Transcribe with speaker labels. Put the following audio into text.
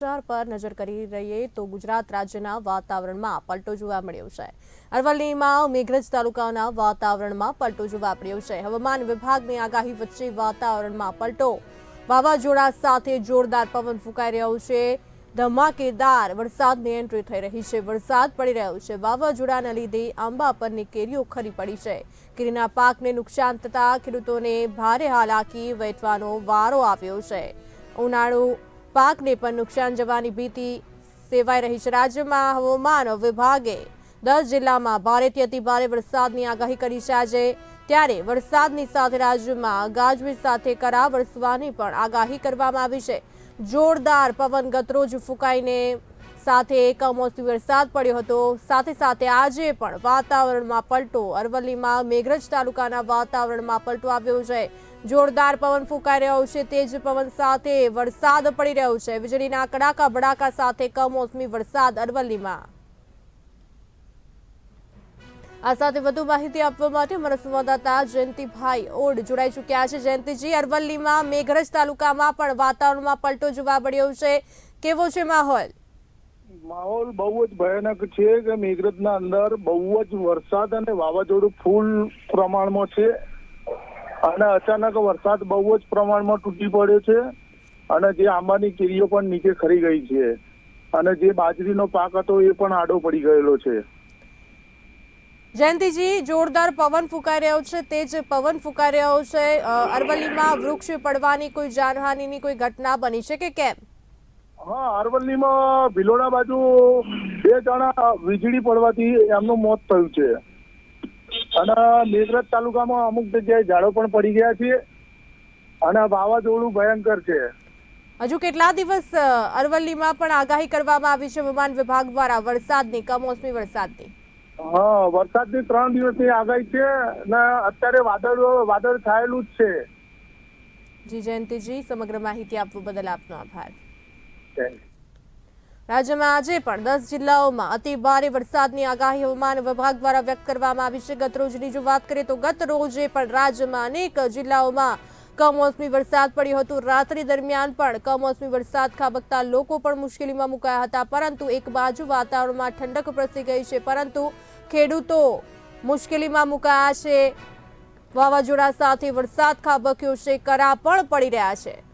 Speaker 1: સમાચાર પર નજર કરી રહીએ તો ગુજરાત રાજ્યના વાતાવરણમાં પલટો જોવા મળ્યો છે. અરવલ્લીમાં મેઘરજ તાલુકાના વાતાવરણમાં પલટો જોવા મળ્યો છે. હવામાન વિભાગની આગાહી વચ્ચે વાતાવરણમાં પલટો. વાવાઝોડા સાથે જોરદાર પવન ફૂંકાઈ રહ્યો છે. ધમાકેદાર વરસાદની એન્ટ્રી થઈ રહી છે. વરસાદ પડી રહ્યો છે. વાવાઝોડાના લીધે આંબા પરની કેરીઓ ખરી પડી છે. કેરીના પાકને નુકસાન થતા ખેડૂતોને ભારે હાલાકી વેઠવાનો વારો આવ્યો છે. ઉનાળુ પાકને પણ નુકસાન જવાની ભીતિ સેવાઈ રહી છે. રાજ્યમાં હવામાન વિભાગે દસ જિલ્લામાં ભારેથી અતિભારે વરસાદની આગાહી કરી છે. આજે ત્યારે વરસાદની સાથે રાજ્યમાં ગાજવીજ સાથે કરા વરસવાની પણ આગાહી કરવામાં આવી છે. જોરદાર પવન ગતરોજ ફૂંકાઈને સાથે કમોસમી વરસાદ પડ્યો હતો. સાથે સાથે આજે પણ વાતાવરણમાં પલટો. અરવલ્લીમાં મેઘરજ તાલુકાના વાતાવરણમાં પલટો આવ્યો છે. જોરદાર પવન ફૂંકાઈ રહ્યો છે. તેજ પવન સાથે વરસાદ પડી રહ્યો છે. વીજળીના કડાકા ભડાકા સાથે કમોસમી વરસાદ અરવલ્લીમાં. આ સાથે વધુ માહિતી આપવા માટે અમારા સંવાદદાતા જયંતિભાઈ ઓડ જોડાઈ ચૂક્યા છે. જયંતિજી, અરવલ્લીમાં મેઘરજ તાલુકામાં પણ વાતાવરણમાં પલટો જોવા મળ્યો છે. કેવો છે માહોલ?
Speaker 2: માહોલ બહુ જ ભયાનક છે કે મેઘરજના અંદર બહુ જ વરસાદ અને વાવાઝોડું ફૂલ પ્રમાણમાં છે. અને અચાનક વરસાદ બહુ જ પ્રમાણમાં તૂટી પડ્યો છે અને જે આંબાની કેરીઓ પણ નીચે ખરી ગઈ છે. અને જે બાજરીનો પાક હતો એ પણ આડો પડી ગયેલો છે.
Speaker 1: જયંતિજી, જોરદાર પવન ફૂંકાઈ રહ્યો છે. તેજ પવન ફૂંકાઈ રહ્યો છે અરવલ્લીમાં વૃક્ષ પડવાની કોઈ જાનહાનિની કોઈ ઘટના બની છે કે કેમ?
Speaker 2: હા અરવલ્લીમાં ભિલોડા બાજુ બે જણા વીજળી પડવાથી એમનું મોત થયું છે. અને મેઘરજ તાલુકામાં અમુક જગ્યાએ ઝાડો પણ પડી ગયા છે અને વાવાઝોડું ભયંકર છે.
Speaker 1: હજુ કેટલા દિવસ અરવલ્લીમાં પણ આગાહી કરવામાં આવી છે? વિમાન વિભાગ દ્વારા વરસાદની કમોસમી વરસાદની.
Speaker 2: હા વરસાદની ત્રણ દિવસની આગાહી છે અને અત્યારે વાદળ વાદળ છાયેલું જ છે.
Speaker 1: જી જયંતિજી સમગ્ર માહિતી આપવા બદલ આપનો આભાર. રાજ્યમાં આજે પણ દસ જિલ્લાઓમાં અતિ ભારે વરસાદની આગાહી હવામાન વિભાગ દ્વારા વ્યક્ત કરવામાં આવી છે. ગત રોજની જો વાત કરીએ તો ગત રોજે પણ રાજ્યમાં અનેક જિલ્લાઓમાં કમોસમી વરસાદ પડ્યો હતો. રાત્રિ દરમિયાન પણ કમોસમી વરસાદ ખાબકતા લોકો પણ મુશ્કેલીમાં મુકાયા હતા. પરંતુ એક બાજુ વાતાવરણમાં ઠંડક પ્રસરી ગઈ છે. પરંતુ ખેડૂતો મુશ્કેલીમાં મુકાયા છે. વાવાઝોડા સાથે વરસાદ ખાબક્યો છે. કરા પણ પડી રહ્યા છે.